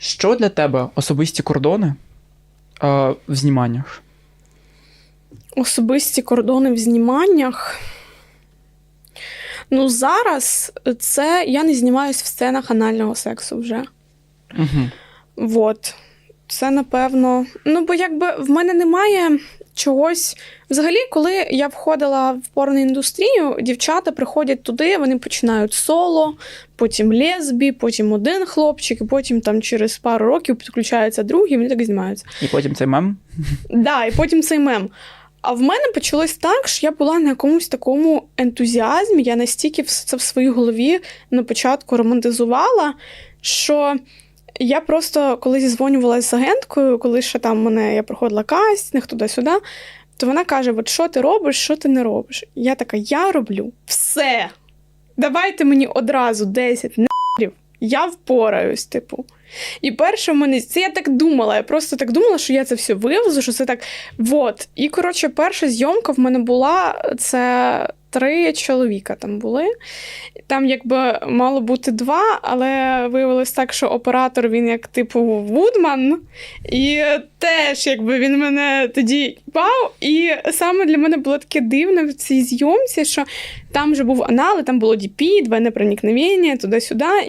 Що для тебе особисті кордони е, в зніманнях? Особисті кордони в зніманнях. Ну, зараз це я не знімаюсь в сценах анального сексу вже. Угу. От. Це напевно. Ну, бо якби в мене немає чогось. Взагалі, коли я входила в порноіндустрію, дівчата приходять туди, вони починають соло, потім лесбі, потім один хлопчик, і потім там через пару років підключається другий, і вони так знімаються. І потім цей мем. Да, і потім цей мем. А в мене почалось так, що я була на якомусь такому ентузіазмі, я настільки все це в своїй голові на початку романтизувала, що я просто коли зізвонювалася з агенткою, коли ще там мене я проходила кастинг туди-сюди, то вона каже: От що ти робиш, що ти не робиш? Я така, я роблю все. Давайте мені одразу 10 нахрів, я впораюсь, типу. І перше в мене це я так думала. Я просто так думала, що я це все вивезу, що це так. Вот. І коротше, перша зйомка в мене була це три чоловіка там були. Там якби мало бути два, але виявилось так, що оператор він як типу Вудман, і теж якби він мене тоді пав. І саме для мене було таке дивне в цій зйомці, що там вже був анал, там було DP, двойне проникновення, туди-сюди.